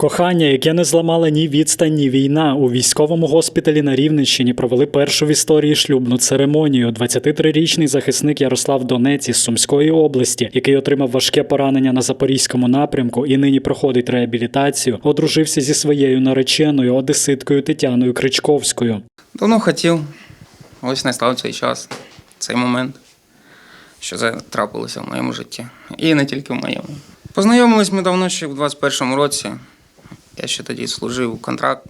Кохання, яке не зламала ні відстань, ні війна, у військовому госпіталі на Рівненщині провели першу в історії шлюбну церемонію. 23-річний захисник Ярослав Донець із Сумської області, який отримав важке поранення на запорізькому напрямку і нині проходить реабілітацію, одружився зі своєю нареченою одеситкою Тетяною Кричковською. Давно хотів. Ось настав цей час, цей момент, що це трапилося в моєму житті. І не тільки в моєму. Познайомились ми давно ще в 21-му році. Я ще тоді служив контракт.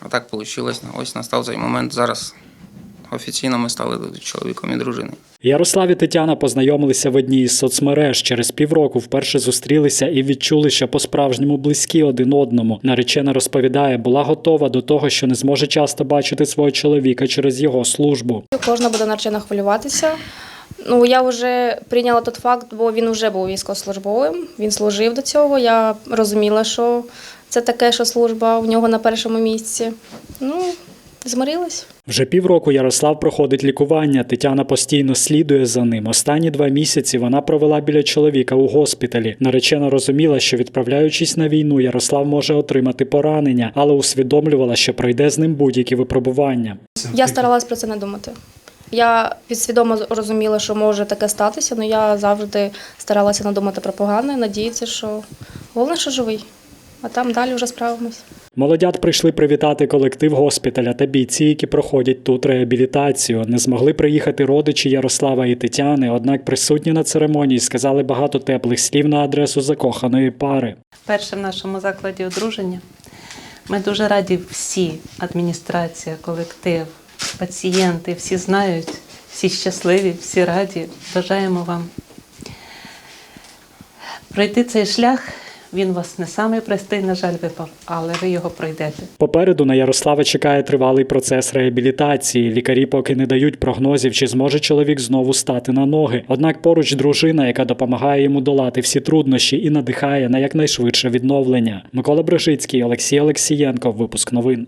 А так вийшло. Ось настав цей момент. Зараз офіційно ми стали чоловіком і дружиною. Ярослав і Тетяна познайомилися в одній із соцмереж. Через півроку вперше зустрілися і відчули, що по-справжньому близькі один одному. Наречена розповідає, була готова до того, що не зможе часто бачити свого чоловіка через його службу. Кожна буде наречена хвилюватися. Ну, я вже прийняла той факт, бо він вже був військовослужбовим, він служив до цього. Я розуміла, що це таке, що служба в нього на першому місці. Ну, змирилась. Вже півроку Ярослав проходить лікування. Тетяна постійно слідує за ним. Останні два місяці вона провела біля чоловіка у госпіталі. Наречена розуміла, що відправляючись на війну, Ярослав може отримати поранення, але усвідомлювала, що пройде з ним будь-які випробування. Я старалась про це не думати. Я підсвідомо розуміла, що може таке статися, але я завжди старалася не думати про погане, надіятися, що головне, що живий, а там далі вже справимось. Молодят прийшли привітати колектив госпіталя та бійці, які проходять тут реабілітацію. Не змогли приїхати родичі Ярослава і Тетяни, однак присутні на церемонії сказали багато теплих слів на адресу закоханої пари. Перше в нашому закладі одруження. Ми дуже раді всі, адміністрація, колектив, пацієнти, всі знають, всі щасливі, всі раді. Бажаємо вам пройти цей шлях. Він вас не самий простий, на жаль, випав, але ви його пройдете. Попереду на Ярослава чекає тривалий процес реабілітації. Лікарі поки не дають прогнозів, чи зможе чоловік знову стати на ноги. Однак поруч дружина, яка допомагає йому долати всі труднощі і надихає на якнайшвидше відновлення. Микола Брижицький, Олексій Олексієнко. Випуск новин.